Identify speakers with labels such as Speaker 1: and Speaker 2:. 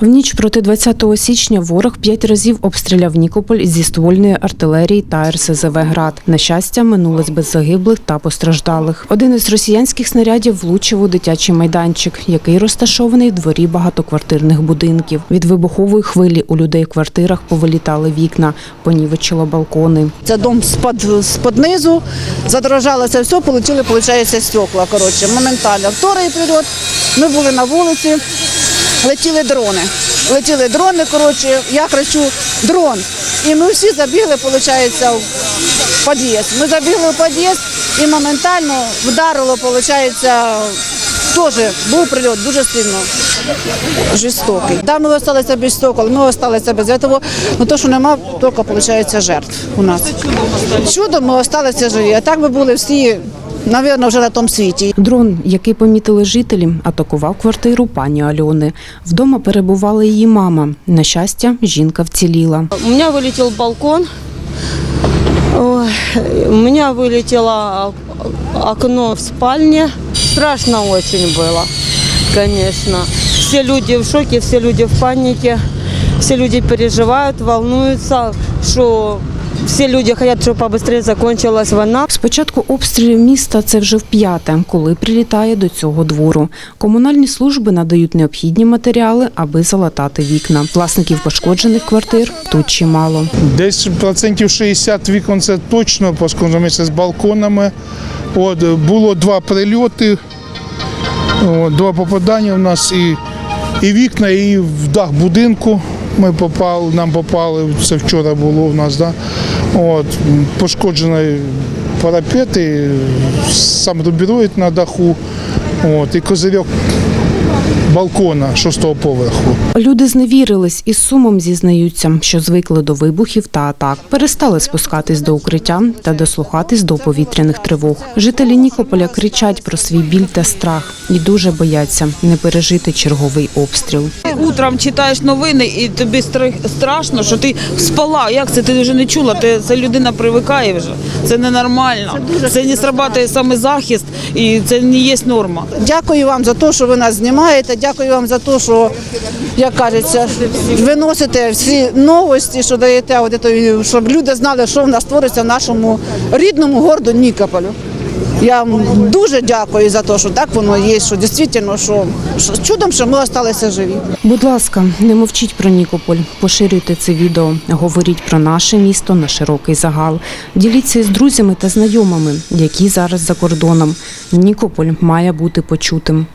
Speaker 1: В ніч проти 20 січня ворог п'ять разів обстріляв Нікополь зі ствольної артилерії та РСЗВ «Град». На щастя, минулось без загиблих та постраждалих. Один із росіянських снарядів влучив у дитячий майданчик, який розташований в дворі багатоквартирних будинків. Від вибухової хвилі у людей в квартирах повилітали вікна, понівечило балкони.
Speaker 2: Це дом з-під низу, задрожалося все, полетіли, виходить, стекла. Коротше, моментально. Вторий прильот, ми були на вулиці, летіли дрони. Летіли дрони, коротше, я кричу дрон. І ми всі забігли, виходить, в під'їзд. Ми забігли в під'їзд і моментально вдарило, виходить, теж був прильот дуже сильно. Жорстокий. Да, ми залишилися без стекол, ми залишилися без цього, але то, що нема, тільки, виходить, жертв у нас. Чудом ми залишилися живі, а так би були всі, мабуть, вже на тому світі.
Speaker 1: Дрон, який помітили жителі, атакував квартиру пані Альони. Вдома перебувала її мама. На щастя, жінка вціліла.
Speaker 3: У меня вылетел балкон, Ой, у меня вылетело окно в спальне. Страшно очень было, конечно. Все люди в шоке, все люди в панике, все люди переживают, волнуются, что все люди хотят, чтобы побыстрее закончилась война.
Speaker 1: З початку обстрілів міста це вже вп'яте, коли прилітає до цього двору. Комунальні служби надають необхідні матеріали, аби залатати вікна. Власників пошкоджених квартир тут чимало.
Speaker 4: Десь процентів 60 вікон це точно пошкоджено з балконами. От, було два прильоти, от, два попадання у нас і, і вікна, і в дах будинку. Ми попали, нам попали, це вчора було у нас, да? От, пошкоджені парапети, сам рубірують на даху, от, і козирьок балкона шостого поверху.
Speaker 1: Люди зневірились і з сумом зізнаються, що звикли до вибухів та атак, перестали спускатись до укриття та дослухатись до повітряних тривог. Жителі Нікополя кричать про свій біль та страх і дуже бояться не пережити черговий обстріл.
Speaker 5: Утром читаєш новини і тобі стра- страшно, що ти спала. Як це ти вже не чула? Ти, це людина привикає вже. Це ненормально. Це не срабатує саме захист і це не є норма.
Speaker 2: Дякую вам за те, що ви нас знімаєте. Дякую вам за те, що, як кажеться, виносите всі новості, що даєте, щоб люди знали, що в нас твориться в нашому рідному городу Нікополю. Я вам дуже дякую за те, що так воно є, що дійсно, що, що чудом, що ми залишилися живі.
Speaker 1: Будь ласка, не мовчіть про Нікополь, поширюйте це відео, говоріть про наше місто на широкий загал. Діліться із друзями та знайомими, які зараз за кордоном. Нікополь має бути почутим.